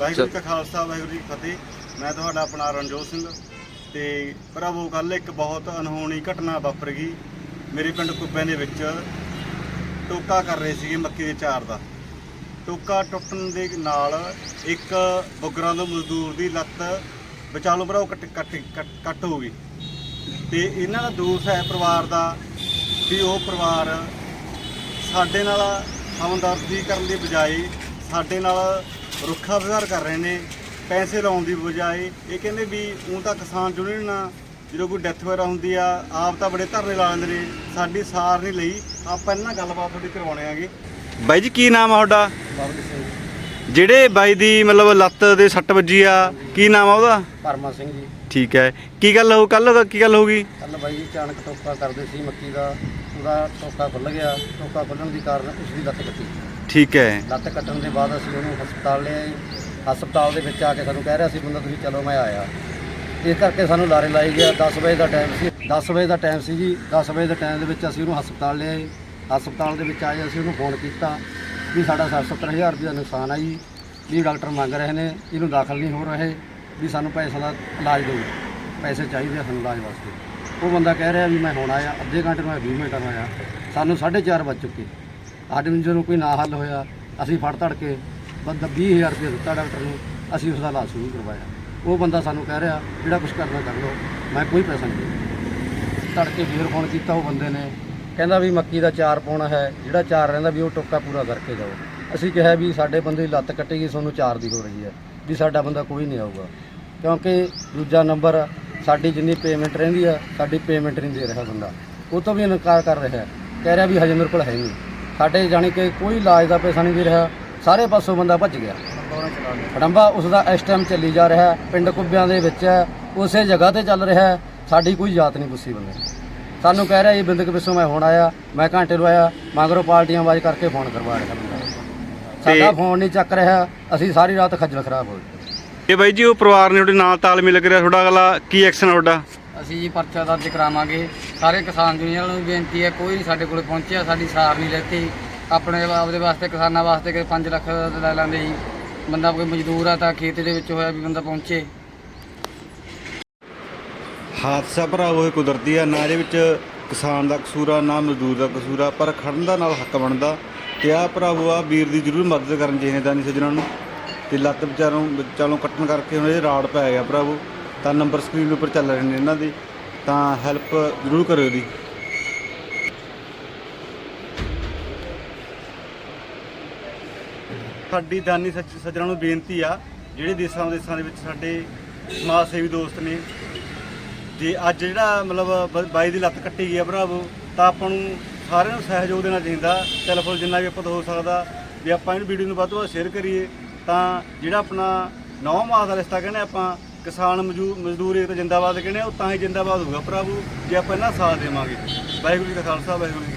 ਵਾਹਿਗੁਰੂ ਜੀ ਕਾ ਖਾਲਸਾ ਵਾਹਿਗੁਰੂ ਜੀ ਕੀ ਫਤਿਹ। ਮੈਂ ਤੁਹਾਡਾ ਆਪਣਾ ਰਣਜੋਤ ਸਿੰਘ ਤੇ ਭਰਾਵੋ ਕੱਲ ਇੱਕ ਬਹੁਤ ਅਨਹੋਣੀ ਘਟਨਾ ਵਾਪਰ ਗਈ। ਮੇਰੇ ਪਿੰਡ ਕੁੱਬਿਆਂ ਦੇ ਵਿੱਚ ਟੋਕਾ ਕਰ ਰਹੇ ਸੀਗੇ ਮੱਕੀ ਦੇ ਚਾਰ ਦਾ। ਟੋਕਾ ਟੁੱਟਣ ਦੇ ਨਾਲ ਇੱਕ ਬੁੱਗਰਾਂ ਦਾ ਮਜ਼ਦੂਰ ਦੀ ਲੱਤ ਵਿਚਾਲੋ ਕੱਟ ਕੱਟ ਕੱਟ- ਕੱਟ ਹੋ ਗਈ। ਤੇ ਇਹਨਾਂ ਦਾ ਦੋਸ਼ ਹੈ ਪਰਿਵਾਰ ਦਾ ਵੀ ਉਹ ਪਰਿਵਾਰ ਸਾਡੇ ਨਾਲ ਹਮਦਰਦੀ ਕਰਨ ਦੀ ਬਜਾਏ ਸਾਡੇ ਨਾਲ ਰੁੱਖਾ ਵਿਵਹਾਰ ਕਰ ਰਹੇ ਨੇ ਪੈਸੇ ਲਾਉਣ ਦੀ ਬਜਾਏ ਇਹ ਕਹਿੰਦੇ ਵੀ ਉਹ ਤਾਂ ਕਿਸਾਨ ਯੂਨੀਅਨ ਨਾਲ ਜਦੋਂ ਕੋਈ ਡੈਥ ਵਗੈਰਾ ਹੁੰਦੀ ਆ ਆਪ ਤਾਂ ਬੜੇ ਧਰਨੇ ਲਾ ਲੈਂਦੇ ਨੇ ਸਾਡੀ ਸਾਰ ਨਹੀਂ ਲਈ ਆਪਾਂ ਇਹਨਾਂ ਨਾਲ ਗੱਲਬਾਤ ਤੁਹਾਡੀ ਕਰਵਾਉਣੇ ਆਗੇ। ਬਾਈ ਜੀ ਕੀ ਨਾਮ ਆ ਤੁਹਾਡਾ? ਜਿਹੜੇ ਬਾਈ ਦੀ ਮਤਲਬ ਲੱਤ ਦੇ ਸੱਟ ਵੱਜੀ ਆ ਕੀ ਨਾਮ ਆ ਉਹਦਾ? ਪਰਮਾ ਸਿੰਘ ਜੀ। ਠੀਕ ਹੈ। ਕੀ ਗੱਲ ਹੋ ਕੱਲ ਕੀ ਗੱਲ ਹੋ ਗਈ? ਕੱਲ ਬਾਈ ਜੀ ਅਚਾਨਕ ਟੋਕਾ ਕਰਦੇ ਸੀ ਮੱਕੀ ਦਾ ਉਹਦਾ ਟੋਕਾ ਖੁੱਲ ਗਿਆ ਟੋਕਾ ਖੁੱਲਣ ਦੀ ਕਾਰਨ ਉਸ ਦੀ ਲੱਤ ਕੱਟੀ। ਠੀਕ ਹੈ। ਲੱਤ ਕੱਟਣ ਦੇ ਬਾਅਦ ਅਸੀਂ ਉਹਨੂੰ ਹਸਪਤਾਲ ਲਿਆਏ ਹਸਪਤਾਲ ਦੇ ਵਿੱਚ ਆ ਕੇ ਸਾਨੂੰ ਕਹਿ ਰਿਹਾ ਸੀ, ਬੰਦਾ ਤੁਸੀਂ ਚਲੋ, ਮੈਂ ਆਇਆ। ਇਸ ਕਰਕੇ ਸਾਨੂੰ ਲਾਰੇ ਲਾਈ ਗਿਆ 10 ਵਜੇ ਦਾ ਟਾਈਮ ਸੀ 10 ਵਜੇ ਦਾ ਟਾਈਮ ਸੀ ਜੀ। 10 ਵਜੇ ਦੇ ਟਾਈਮ ਦੇ ਵਿੱਚ ਅਸੀਂ ਉਹਨੂੰ ਹਸਪਤਾਲ ਲਿਆਏ ਹਸਪਤਾਲ ਦੇ ਵਿੱਚ ਆਏ ਅਸੀਂ ਉਹਨੂੰ ਫੋਨ ਕੀਤਾ ਵੀ ਸਾਡਾ 70000 ਰੁਪਏ ਦਾ ਨੁਕਸਾਨ ਆ ਜੀ। ਵੀ ਡਾਕਟਰ ਮੰਗ ਰਹੇ ਨੇ, ਇਹਨੂੰ ਦਾਖਲ ਨਹੀਂ ਹੋ ਰਹੇ, ਵੀ ਸਾਨੂੰ ਪੈਸੇ ਦਾ ਇਲਾਜ ਦਿਓ। ਪੈਸੇ ਚਾਹੀਦੇ ਆ ਸਾਨੂੰ ਇਲਾਜ ਵਾਸਤੇ। ਉਹ ਬੰਦਾ ਕਹਿ ਰਿਹਾ ਵੀ ਮੈਂ ਹੁਣ ਆਇਆ, ਅੱਧੇ ਘੰਟੇ ਨੂੰ ਆਇਆ 20 ਮਿੰਟਾਂ ਨੂੰ ਆਇਆ। ਸਾਨੂੰ 4:30 ਵੱਜ ਚੁੱਕੇ। ਅੱਜ ਨੂੰ ਜਦੋਂ ਕੋਈ ਨਾ ਹੱਲ ਹੋਇਆ, ਅਸੀਂ ਫੜ ਧੜ ਕੇ ਬੰਦਾ 20000 ਰੁਪਏ ਦਿੱਤਾ ਡਾਕਟਰ ਨੂੰ, ਅਸੀਂ ਉਸ ਦਾ ਇਲਾਜ ਸ਼ੁਰੂ ਕਰਵਾਇਆ। ਉਹ ਬੰਦਾ ਸਾਨੂੰ ਕਹਿ ਰਿਹਾ, ਜਿਹੜਾ ਕੁਝ ਕਰਨਾ ਕਰ ਲਓ, ਮੈਂ ਕੋਈ ਪੈਸਾ ਨਹੀਂ ਦੇਣਾ ਤੜਕੇ ਫੇਰ ਫੋਨ ਕੀਤਾ ਉਹ ਬੰਦੇ ਨੇ, ਕਹਿੰਦਾ ਵੀ ਮੱਕੀ ਦਾ ਚਾਰ ਪਾਉਣਾ ਹੈ, ਜਿਹੜਾ ਚਾਰ ਰਹਿੰਦਾ ਵੀ ਉਹ ਟੋਕਾ ਪੂਰਾ ਕਰਕੇ ਜਾਓ। ਅਸੀਂ ਕਿਹਾ ਵੀ ਸਾਡੇ ਬੰਦੇ ਦੀ ਲੱਤ ਕੱਟੀ ਗਈ ਤੁਹਾਨੂੰ ਚਾਰ ਦੀ ਹੋ ਰਹੀ ਹੈ, ਵੀ ਸਾਡਾ ਬੰਦਾ ਕੋਈ ਨਹੀਂ ਆਊਗਾ। ਕਿਉਂਕਿ ਦੂਜਾ ਨੰਬਰ, ਸਾਡੀ ਜਿੰਨੀ ਪੇਮੈਂਟ ਰਹਿੰਦੀ ਆ, ਸਾਡੀ ਪੇਮੈਂਟ ਨਹੀਂ ਦੇ ਰਿਹਾ ਬੰਦਾ। ਉਹ ਤੋਂ ਵੀ ਇਨਕਾਰ ਕਰ ਰਿਹਾ। ਕਹਿ ਰਿਹਾ ਵੀ ਹਜੇ ਮੇਰੇ ਕੋਲ ਹੈ ਨਹੀਂ। ਸਾਡੇ ਜਾਣੀ ਕਿ ਕੋਈ ਇਲਾਜ ਦਾ ਪੈਸਾ ਨਹੀਂ ਦੇ ਰਿਹਾ ਸਾਰੇ ਪਾਸੋਂ ਬੰਦਾ ਭੱਜ ਗਿਆ। ਹੜੰਬਾ ਉਸ ਦਾ ਇਸ ਟਾਈਮ ਚੱਲੀ ਜਾ ਰਿਹਾ ਹੈ ਪਿੰਡ ਕੁੱਬਿਆਂ ਦੇ ਵਿੱਚ ਹੈ ਉਸੇ ਜਗ੍ਹਾ ਤੇ ਚੱਲ ਰਿਹਾ ਹੈ ਸਾਡੀ ਕੋਈ ਜਾਤ ਨਹੀਂ ਪੁੱਛੀ ਬੰਦੇ। ਨੇ। ਸਾਨੂੰ ਕਹਿ ਰਿਹਾ ਇਹ ਬਿੰਦਕ ਪਿੱਛੋਂ ਮੈਂ ਹੁਣ ਆਇਆ ਮੈਂ ਘੰਟੇ ਨੂੰ ਆਇਆ ਮਗਰੋਂ ਪਾਰਟੀਆਂ ਆਵਾਜ਼ ਕਰਕੇ ਫੋਨ ਕਰਵਾ ਰਿਹਾ ਬੰਦਾ। ਸਾਡਾ ਫੋਨ ਨਹੀਂ ਚੱਕ ਰਿਹਾ ਅਸੀਂ ਸਾਰੀ ਰਾਤ ਖੱਜਲ ਖਰਾਬ ਹੋਏ ਇਹ ਬਾਈ ਜੀ ਉਹ ਪਰਿਵਾਰ ਨੇ ਤੁਹਾਡੇ ਨਾਲ ਤਾਲਮੇਲ ਕਰਿਆ ਤੁਹਾਡਾ ਅਗਲਾ ਕੀ ਐਕਸ਼ਨ ਤੁਹਾਡਾ? ਅਸੀਂ ਜੀ ਪਰਚਾ ਦਰਜ ਕਰਾਵਾਂਗੇ। ਸਾਰੇ ਕਿਸਾਨ ਯੂਨੀਅਨ ਨੂੰ ਬੇਨਤੀ ਹੈ, ਕੋਈ ਨਹੀਂ ਸਾਡੇ ਕੋਲ ਪਹੁੰਚਿਆ, ਸਾਡੀ ਸਾਰ ਨਹੀਂ ਲੈਤੀ। ਆਪਣੇ ਆਪਦੇ ਵਾਸਤੇ, ਕਿਸਾਨਾਂ ਵਾਸਤੇ ਕਿ 5 ਲੱਖ ਲੈ ਲੈਂਦੇ ਜੀ। ਬੰਦਾ ਕੋਈ ਮਜ਼ਦੂਰ ਆ ਤਾਂ ਖੇਤ ਦੇ ਵਿੱਚ ਹੋਇਆ ਵੀ ਬੰਦਾ ਪਹੁੰਚੇ। ਹਾਦਸਾ ਭਰਾਵੋ ਇਹ ਕੁਦਰਤੀ ਆ, ਨਾ ਇਹਦੇ ਵਿੱਚ ਕਿਸਾਨ ਦਾ ਕਸੂਰ ਆ, ਨਾ ਮਜ਼ਦੂਰ ਦਾ ਕਸੂਰ ਆ, ਪਰ ਖੜਨ ਦਾ ਨਾਲ ਹੱਕ ਬਣਦਾ। ਤੇ ਆ ਭਰਾਵੋ ਆ, ਵੀਰ ਦੀ ਜ਼ਰੂਰ ਮਦਦ ਕਰਨ ਚਾਹੀਦੀ ਦਾਨੀ ਸੱਜਣਾ ਨੂੰ। ਤੇ ਲੱਤ ਵਿਚਾਰੋਂ ਵਿਚਾਲੋਂ ਕੱਟਣ ਕਰਕੇ ਹੁਣ ਇਹ ਰਾੜ ਪੈ ਗਿਆ ਭਰਾਵੋ ਤਾਂ ਨੰਬਰ ਸਕਰੀਨ ਉੱਪਰ ਚੱਲ ਰਹੇ ਨੇ ਇਹਨਾਂ ਦੇ, ਤਾਂ ਹੈਲਪ ਜ਼ਰੂਰ ਕਰਿਓ ਦੀ ਸਾਡੀ ਦਾਨੀ ਸੱਜ- ਸੱਜਣਾ ਨੂੰ ਬੇਨਤੀ ਆ, ਜਿਹੜੇ ਦੇਸਾਂ ਵਿਦੇਸਾਂ ਦੇ ਵਿੱਚ ਸਾਡੇ ਸਮਾਜ ਸੇਵੀ ਦੋਸਤ ਨੇ, ਜੇ ਅੱਜ ਜਿਹੜਾ ਮਤਲਬ ਬਾਈ ਦੀ ਲੱਤ ਕੱਟੀ ਗਈ ਆ ਭਰਾਵੋ ਤਾਂ ਆਪਾਂ ਨੂੰ ਸਾਰਿਆਂ ਨੂੰ ਸਹਿਯੋਗ ਦੇਣਾ ਚਾਹੀਦਾ। ਟੈਲੀਫੋਨ ਜਿੰਨਾ ਵੀ ਆਪਾਂ ਤੋਂ ਹੋ ਸਕਦਾ, ਵੀ ਆਪਾਂ ਇਹਨੂੰ ਵੀਡੀਓ ਨੂੰ ਵੱਧ ਤੋਂ ਵੱਧ ਸ਼ੇਅਰ ਕਰੀਏ, ਤਾਂ ਜਿਹੜਾ ਆਪਣਾ ਨੌ ਮਾਸ ਦਾ ਰਿਸ਼ਤਾ ਕਹਿੰਦੇ ਆਪਾਂ ਕਿਸਾਨ ਮਜ਼ਦੂ- ਮਜ਼ਦੂਰ ਇੱਕ ਜਿੰਦਾਬਾਦ ਕਹਿੰਦੇ ਆ, ਉਹ ਤਾਂ ਹੀ ਜਿੰਦਾਬਾਦ ਹੋਊਗਾ। ਭਰਾਵੋ ਜੇ ਆਪਾਂ ਇਹਨਾਂ ਦਾ ਸਾਥ ਦੇਵਾਂਗੇ। ਵਾਹਿਗੁਰੂ ਜੀ ਕਾ ਖਾਲਸਾ ਵਾਹਿਗੁਰੂ ਜੀ ਕੀ